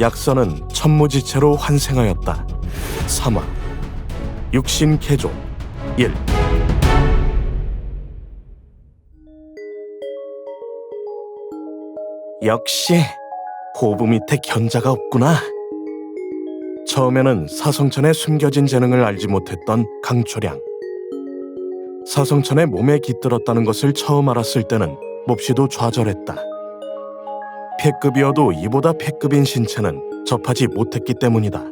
약선은 천무지체로 환생하였다. 3화 육신 개조 1 역시 호부 밑에 견자가 없구나. 처음에는 사성천의 숨겨진 재능을 알지 못했던 강초량. 사성천의 몸에 깃들었다는 것을 처음 알았을 때는 몹시도 좌절했다. 패급이어도 이보다 패급인 신체는 접하지 못했기 때문이다.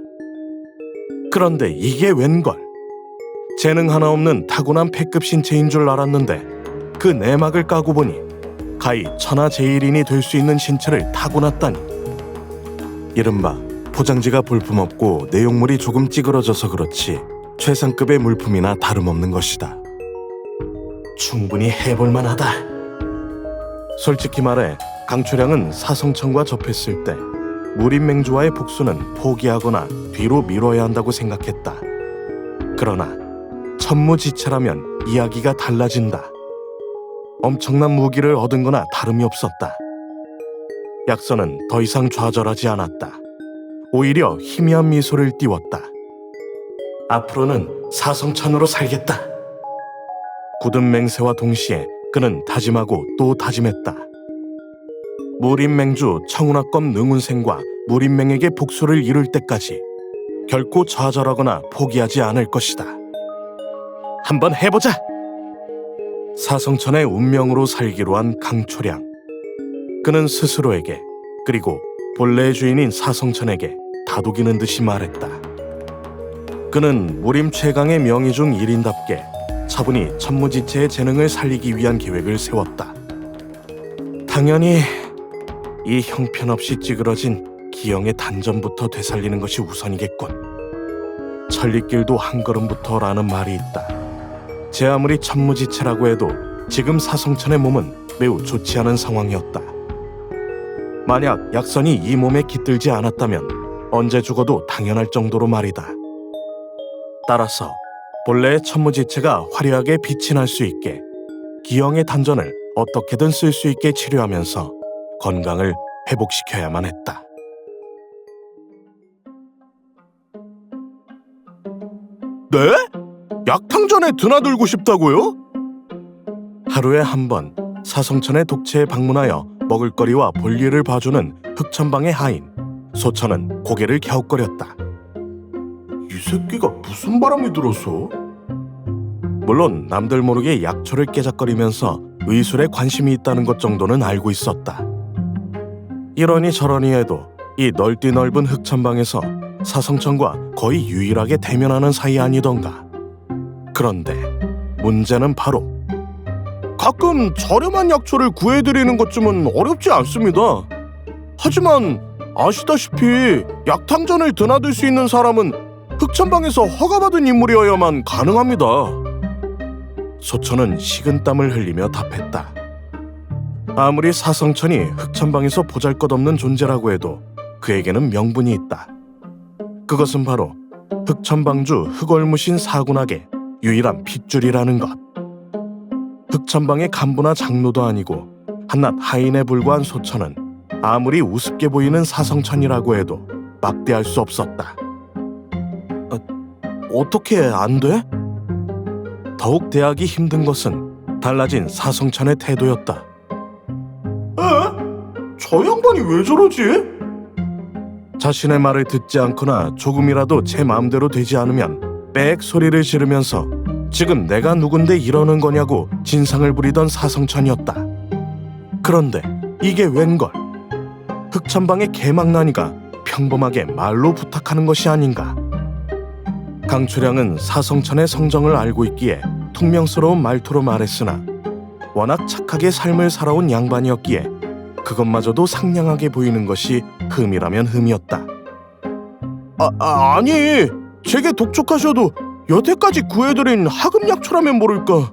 그런데 이게 웬걸? 재능 하나 없는 타고난 패급 신체인 줄 알았는데 그 내막을 까고 보니 가히 천하제일인이 될 수 있는 신체를 타고났다니. 이른바 포장지가 볼품없고 내용물이 조금 찌그러져서 그렇지 최상급의 물품이나 다름없는 것이다. 충분히 해볼 만하다. 솔직히 말해 강초량은 사성천과 접했을 때 무림맹주와의 복수는 포기하거나 뒤로 미뤄야 한다고 생각했다. 그러나 천무지체라면 이야기가 달라진다. 엄청난 무기를 얻은 거나 다름이 없었다. 약선은 더 이상 좌절하지 않았다. 오히려 희미한 미소를 띄웠다. 앞으로는 사성천으로 살겠다. 굳은 맹세와 동시에 그는 다짐하고 또 다짐했다. 무림맹주 청운학검 능운생과 무림맹에게 복수를 이룰 때까지 결코 좌절하거나 포기하지 않을 것이다. 한번 해보자! 사성천의 운명으로 살기로 한 강초량. 그는 스스로에게 그리고 본래의 주인인 사성천에게 다독이는 듯이 말했다. 그는 무림 최강의 명의 중 1인답게 차분히 천무지체의 재능을 살리기 위한 계획을 세웠다. 당연히 이 형편없이 찌그러진 기영의 단전부터 되살리는 것이 우선이겠군. 천리길도 한 걸음부터라는 말이 있다. 제 아무리 천무지체라고 해도 지금 사성천의 몸은 매우 좋지 않은 상황이었다. 만약 약선이 이 몸에 깃들지 않았다면 언제 죽어도 당연할 정도로 말이다. 따라서 본래의 천무지체가 화려하게 빛이 날 수 있게 기영의 단전을 어떻게든 쓸 수 있게 치료하면서 건강을 회복시켜야만 했다. 네? 약탕전에 드나들고 싶다고요? 하루에 한 번 사성천의 독채에 방문하여 먹을거리와 볼일을 봐주는 흑천방의 하인 소천은 고개를 갸웃거렸다. 이 새끼가 무슨 바람이 들었어? 물론 남들 모르게 약초를 깨작거리면서 의술에 관심이 있다는 것 정도는 알고 있었다. 이러니 저러니 해도 이 넓디 넓은 흑천방에서 사성천과 거의 유일하게 대면하는 사이 아니던가. 그런데 문제는 바로 가끔 저렴한 약초를 구해드리는 것쯤은 어렵지 않습니다. 하지만 아시다시피 약탕전을 드나들 수 있는 사람은 흑천방에서 허가받은 인물이어야만 가능합니다. 소천은 식은 땀을 흘리며 답했다. 아무리 사성천이 흑천방에서 보잘것없는 존재라고 해도 그에게는 명분이 있다. 그것은 바로 흑천방주 흑월무신 사군학의 유일한 핏줄이라는 것. 흑천방의 간부나 장로도 아니고 한낱 하인에 불과한 소천은 아무리 우습게 보이는 사성천이라고 해도 막대할 수 없었다. 어, 어떻게 안 돼? 더욱 대하기 힘든 것은 달라진 사성천의 태도였다. 에? 저 양반이 왜 저러지? 자신의 말을 듣지 않거나 조금이라도 제 마음대로 되지 않으면 빽 소리를 지르면서 지금 내가 누군데 이러는 거냐고 진상을 부리던 사성천이었다. 그런데 이게 웬걸? 흑천방의 개망나니가 평범하게 말로 부탁하는 것이 아닌가? 강초량은 사성천의 성정을 알고 있기에 퉁명스러운 말투로 말했으나 워낙 착하게 삶을 살아온 양반이었기에 그것마저도 상냥하게 보이는 것이 흠이라면 흠이었다. 아, 아 아니 제게 독촉하셔도 여태까지 구해드린 하급약초라면 모를까.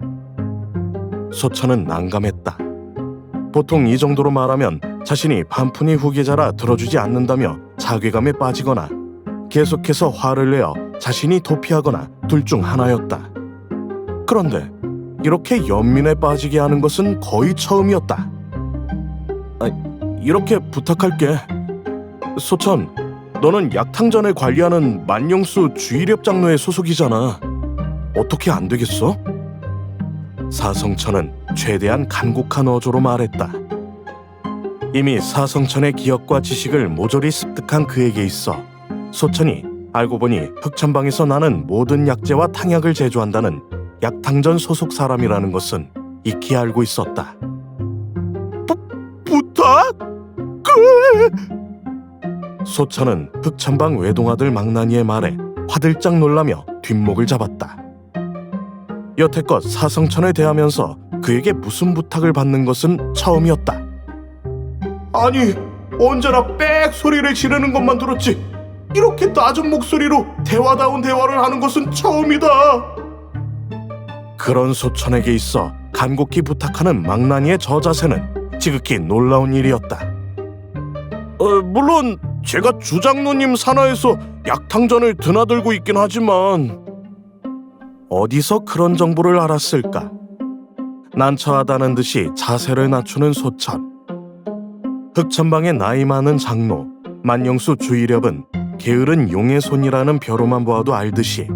소천은 난감했다. 보통 이 정도로 말하면 자신이 반푼이 후계자라 들어주지 않는다며 자괴감에 빠지거나 계속해서 화를 내어 자신이 도피하거나 둘 중 하나였다. 그런데 이렇게 연민에 빠지게 하는 것은 거의 처음이었다. 아, 이렇게 부탁할게. 소천, 너는 약탕전을 관리하는 만영수 주의렵 장로의 소속이잖아. 어떻게 안 되겠어? 사성천은 최대한 간곡한 어조로 말했다. 이미 사성천의 기억과 지식을 모조리 습득한 그에게 있어 소천이 알고 보니 흑천방에서 나는 모든 약재와 탕약을 제조한다는 약탕전 소속 사람이라는 것은 익히 알고 있었다. 부, 부탁? 그... 소천은 흑천방 외동아들 망나니의 말에 화들짝 놀라며 뒷목을 잡았다. 여태껏 사성천에 대하면서 그에게 무슨 부탁을 받는 것은 처음이었다. 아니, 언제나 빽 소리를 지르는 것만 들었지. 이렇게 낮은 목소리로 대화다운 대화를 하는 것은 처음이다. 그런 소천에게 있어 간곡히 부탁하는 망나니의 저 자세는 지극히 놀라운 일이었다. 어, 물론 제가 주장로님 산하에서 약탕전을 드나들고 있긴 하지만 어디서 그런 정보를 알았을까? 난처하다는 듯이 자세를 낮추는 소천. 흑천방의 나이 많은 장로 만영수 주의렵은 게으른 용의 손이라는 벼로만 보아도 알듯이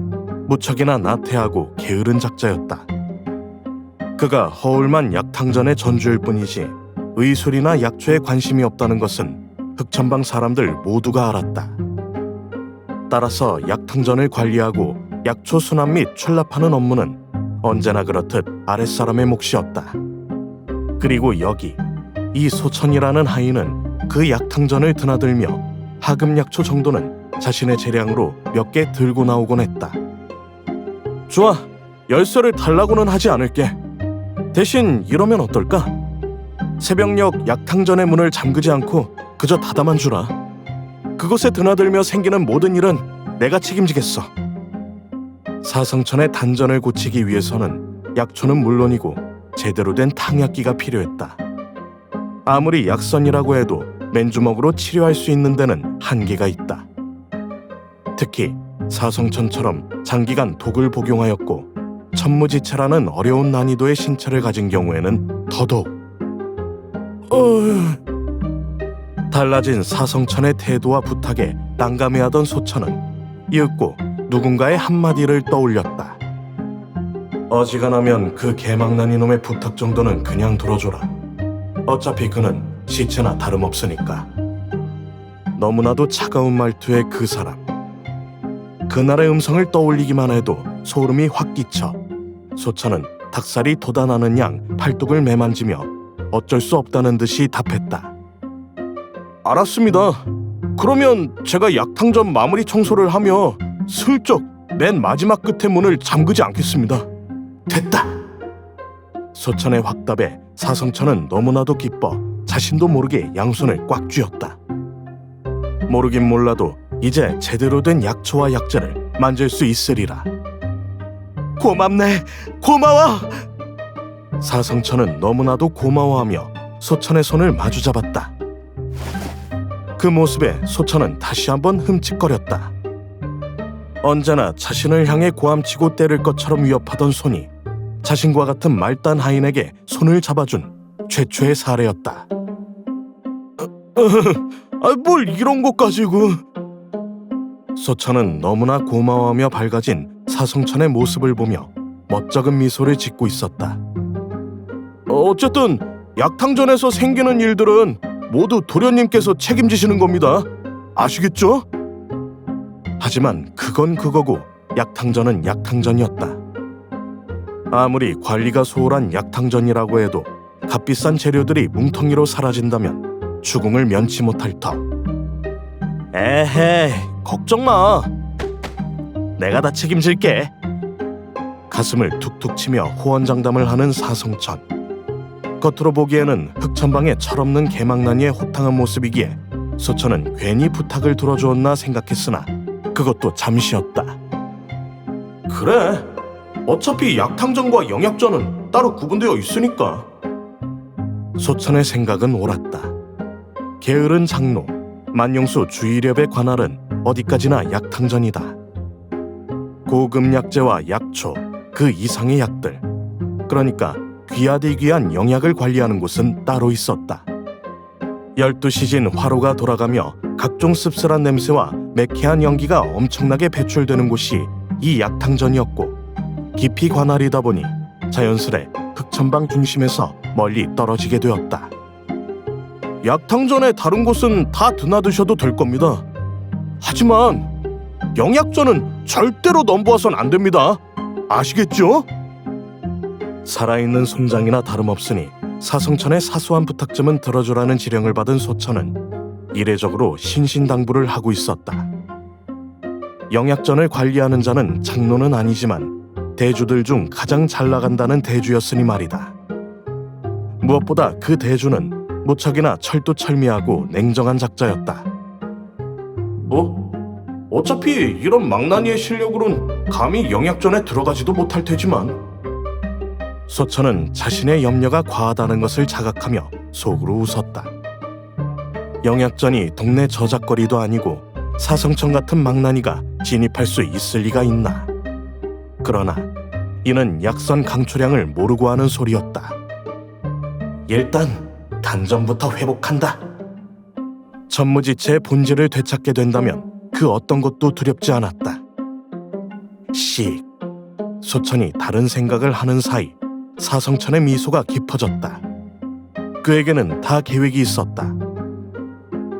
무척이나 나태하고 게으른 작자였다. 그가 허울만 약탕전의 전주일 뿐이지 의술이나 약초에 관심이 없다는 것은 흑천방 사람들 모두가 알았다. 따라서 약탕전을 관리하고 약초 수납 및 출납하는 업무는 언제나 그렇듯 아랫사람의 몫이었다. 그리고 여기 이 소천이라는 하인은 그 약탕전을 드나들며 하급 약초 정도는 자신의 재량으로 몇 개 들고 나오곤 했다. 좋아, 열쇠를 달라고는 하지 않을게. 대신 이러면 어떨까? 새벽녘 약탕전의 문을 잠그지 않고 그저 닫아만 주라. 그곳에 드나들며 생기는 모든 일은 내가 책임지겠어. 사성천의 단전을 고치기 위해서는 약초는 물론이고 제대로 된 탕약기가 필요했다. 아무리 약선이라고 해도 맨주먹으로 치료할 수 있는 데는 한계가 있다. 특히 사성천처럼 장기간 독을 복용하였고 천무지체라는 어려운 난이도의 신체를 가진 경우에는 더더욱 어... 달라진 사성천의 태도와 부탁에 난감해하던 소천은 이윽고 누군가의 한마디를 떠올렸다. 어지간하면 그 개망난 이놈의 부탁 정도는 그냥 들어줘라. 어차피 그는 시체나 다름없으니까. 너무나도 차가운 말투의 그 사람. 그날의 음성을 떠올리기만 해도 소름이 확 끼쳐 소천은 닭살이 돋아나는 양 팔뚝을 매만지며 어쩔 수 없다는 듯이 답했다. 알았습니다. 그러면 제가 약탕전 마무리 청소를 하며 슬쩍 맨 마지막 끝의 문을 잠그지 않겠습니다. 됐다. 소천의 확답에 사성천은 너무나도 기뻐 자신도 모르게 양손을 꽉 쥐었다. 모르긴 몰라도 이제 제대로 된 약초와 약재를 만질 수 있으리라. 고맙네, 고마워. 사성천은 너무나도 고마워하며 소천의 손을 마주 잡았다. 그 모습에 소천은 다시 한번 흠칫거렸다. 언제나 자신을 향해 고함치고 때릴 것처럼 위협하던 손이 자신과 같은 말단 하인에게 손을 잡아준 최초의 사례였다. 아, 뭘 이런 것 가지고? 소천은 너무나 고마워하며 밝아진 사성천의 모습을 보며 멋쩍은 미소를 짓고 있었다. 어쨌든 약탕전에서 생기는 일들은 모두 도련님께서 책임지시는 겁니다. 아시겠죠? 하지만 그건 그거고 약탕전은 약탕전이었다. 아무리 관리가 소홀한 약탕전이라고 해도 값비싼 재료들이 뭉텅이로 사라진다면 추궁을 면치 못할 터. 에헤, 걱정 마. 내가 다 책임질게. 가슴을 툭툭 치며 호언장담을 하는 사성천. 겉으로 보기에는 흑천방의 철없는 개망나니의 호탕한 모습이기에 소천은 괜히 부탁을 들어주었나 생각했으나 그것도 잠시였다. 그래. 어차피 약탕전과 영약전은 따로 구분되어 있으니까. 소천의 생각은 옳았다. 게으른 장로, 만용수 주의렵의 관할은 어디까지나 약탕전이다. 고급 약재와 약초, 그 이상의 약들. 그러니까 귀하디귀한 영약을 관리하는 곳은 따로 있었다. 열두 시즌 화로가 돌아가며 각종 씁쓸한 냄새와 매캐한 연기가 엄청나게 배출되는 곳이 이 약탕전이었고 깊이 관할이다 보니 자연스레 흑천방 중심에서 멀리 떨어지게 되었다. 약탕전의 다른 곳은 다 드나드셔도 될 겁니다. 하지만 영약전은 절대로 넘보아선 안 됩니다. 아시겠죠? 살아있는 송장이나 다름없으니 사성천의 사소한 부탁쯤은 들어주라는 지령을 받은 소천은 이례적으로 신신당부를 하고 있었다. 영약전을 관리하는 자는 장로는 아니지만 대주들 중 가장 잘 나간다는 대주였으니 말이다. 무엇보다 그 대주는 무척이나 철두철미하고 냉정한 작자였다. 뭐? 어차피 이런 망나니의 실력으로는 감히 영약전에 들어가지도 못할 테지만 소천은 자신의 염려가 과하다는 것을 자각하며 속으로 웃었다. 영약전이 동네 저작거리도 아니고 사성천 같은 망나니가 진입할 수 있을 리가 있나. 그러나 이는 약선 강초량을 모르고 하는 소리였다. 일단 단전부터 회복한다. 전무지체의 본질을 되찾게 된다면 그 어떤 것도 두렵지 않았다. 씩 소천이 다른 생각을 하는 사이 사성천의 미소가 깊어졌다. 그에게는 다 계획이 있었다.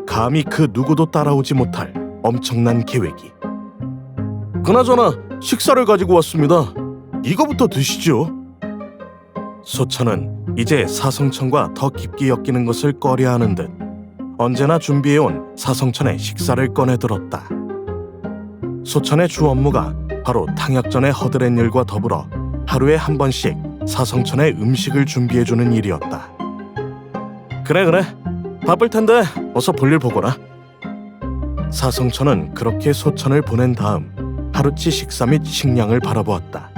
감히 그 누구도 따라오지 못할 엄청난 계획이. 그나저나 식사를 가지고 왔습니다. 이거부터 드시죠. 소천은 이제 사성천과 더 깊게 엮이는 것을 꺼려하는 듯 언제나 준비해온 사성천의 식사를 꺼내들었다. 소천의 주 업무가 바로 탕약전의 허드렛 일과 더불어 하루에 한 번씩 사성천의 음식을 준비해주는 일이었다. 그래 그래 바쁠 텐데 어서 볼일 보거라. 사성천은 그렇게 소천을 보낸 다음 하루치 식사 및 식량을 바라보았다.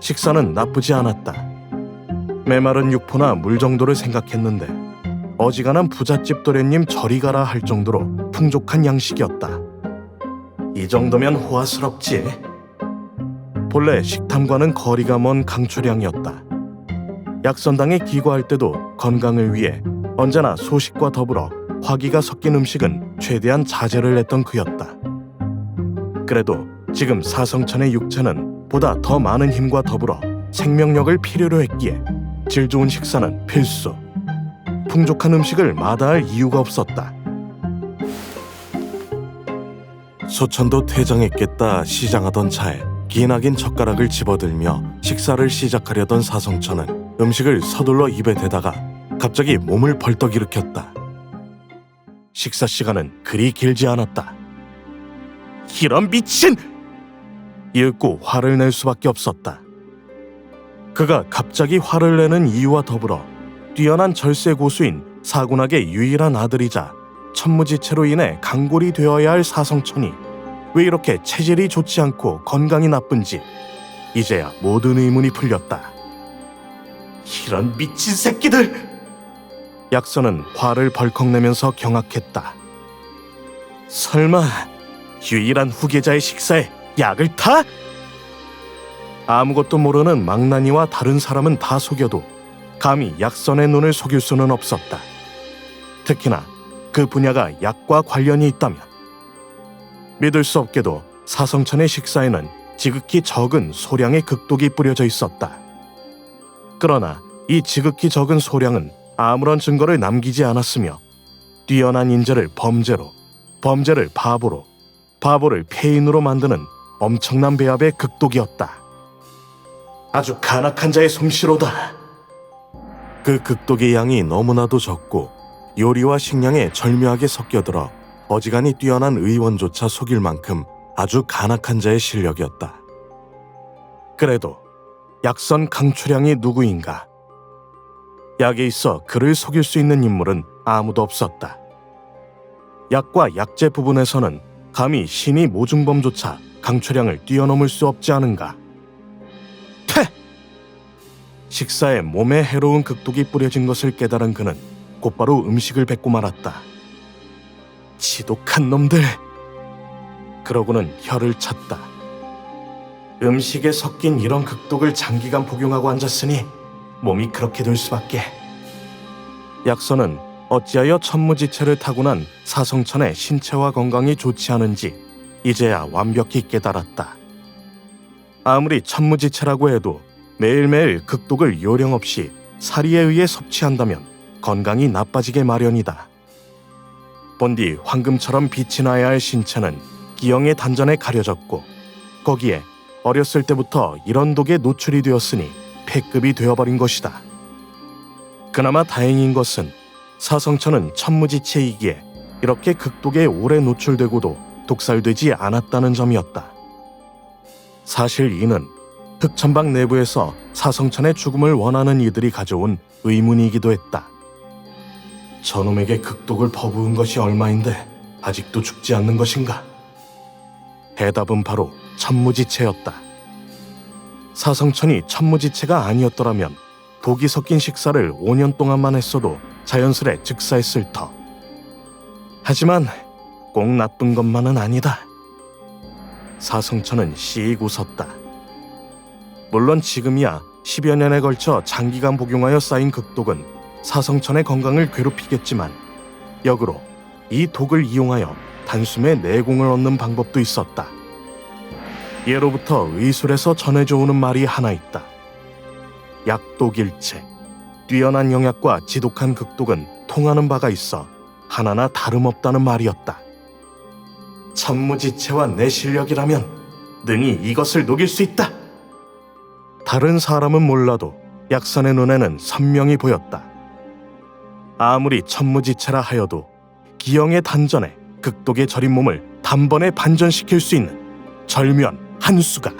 식사는 나쁘지 않았다. 메마른 육포나 물 정도를 생각했는데 어지간한 부잣집 도련님 저리 가라 할 정도로 풍족한 양식이었다. 이 정도면 호화스럽지. 본래 식탐과는 거리가 먼 강추량이었다. 약선당에 기거할 때도 건강을 위해 언제나 소식과 더불어 화기가 섞인 음식은 최대한 자제를 했던 그였다. 그래도 지금 사성천의 육체는 보다 더 많은 힘과 더불어 생명력을 필요로 했기에 질 좋은 식사는 필수. 풍족한 음식을 마다할 이유가 없었다. 소천도 퇴장했겠다 시장하던 차에 기나긴 젓가락을 집어들며 식사를 시작하려던 사성천은 음식을 서둘러 입에 대다가 갑자기 몸을 벌떡 일으켰다. 식사 시간은 그리 길지 않았다. 이런 미친! 이윽고 화를 낼 수밖에 없었다. 그가 갑자기 화를 내는 이유와 더불어 뛰어난 절세 고수인 사군학의 유일한 아들이자 천무지체로 인해 강골이 되어야 할 사성천이 왜 이렇게 체질이 좋지 않고 건강이 나쁜지 이제야 모든 의문이 풀렸다. 이런 미친 새끼들! 약선은 화를 벌컥 내면서 경악했다. 설마 유일한 후계자의 식사에 약을 타? 아무것도 모르는 망나니와 다른 사람은 다 속여도 감히 약선의 눈을 속일 수는 없었다. 특히나 그 분야가 약과 관련이 있다면 믿을 수 없게도 사성천의 식사에는 지극히 적은 소량의 극독이 뿌려져 있었다. 그러나 이 지극히 적은 소량은 아무런 증거를 남기지 않았으며 뛰어난 인재를 범죄로, 범죄를 바보로, 바보를 폐인으로 만드는 엄청난 배합의 극독이었다. 아주 간악한 자의 솜씨로다. 그 극독의 양이 너무나도 적고 요리와 식량에 절묘하게 섞여들어 어지간히 뛰어난 의원조차 속일 만큼 아주 간악한 자의 실력이었다. 그래도 약선 강추량이 누구인가? 약에 있어 그를 속일 수 있는 인물은 아무도 없었다. 약과 약재 부분에서는 감히 신이 모중범조차 강추량을 뛰어넘을 수 없지 않은가? 퇴! 식사에 몸에 해로운 극독이 뿌려진 것을 깨달은 그는 곧바로 음식을 뱉고 말았다. 지독한 놈들! 그러고는 혀를 찼다. 음식에 섞인 이런 극독을 장기간 복용하고 앉았으니 몸이 그렇게 될 수밖에. 약선은 어찌하여 천무지체를 타고난 사성천의 신체와 건강이 좋지 않은지 이제야 완벽히 깨달았다. 아무리 천무지체라고 해도 매일매일 극독을 요령 없이 사리에 의해 섭취한다면 건강이 나빠지게 마련이다. 본디 황금처럼 빛이 나야 할 신체는 기형의 단전에 가려졌고 거기에 어렸을 때부터 이런 독에 노출이 되었으니 폐급이 되어버린 것이다. 그나마 다행인 것은 사성천은 천무지체이기에 이렇게 극독에 오래 노출되고도 독살되지 않았다는 점이었다. 사실 이는 흑천방 내부에서 사성천의 죽음을 원하는 이들이 가져온 의문이기도 했다. 저놈에게 극독을 퍼부은 것이 얼마인데 아직도 죽지 않는 것인가? 해답은 바로 천무지체였다. 사성천이 천무지체가 아니었더라면 독이 섞인 식사를 5년 동안만 했어도 자연스레 즉사했을 터. 하지만 꼭 나쁜 것만은 아니다. 사성천은 씩 웃었다. 물론 지금이야 10여 년에 걸쳐 장기간 복용하여 쌓인 극독은 사성천의 건강을 괴롭히겠지만 역으로 이 독을 이용하여 단숨에 내공을 얻는 방법도 있었다. 예로부터 의술에서 전해져 오는 말이 하나 있다. 약독일체. 뛰어난 영약과 지독한 극독은 통하는 바가 있어 하나나 다름없다는 말이었다. 천무지체와 내 실력이라면 능히 이것을 녹일 수 있다. 다른 사람은 몰라도 약산의 눈에는 선명히 보였다. 아무리 천무지체라 하여도 기영의 단전에 극독에 절인 몸을 단번에 반전시킬 수 있는 절묘한 한 수가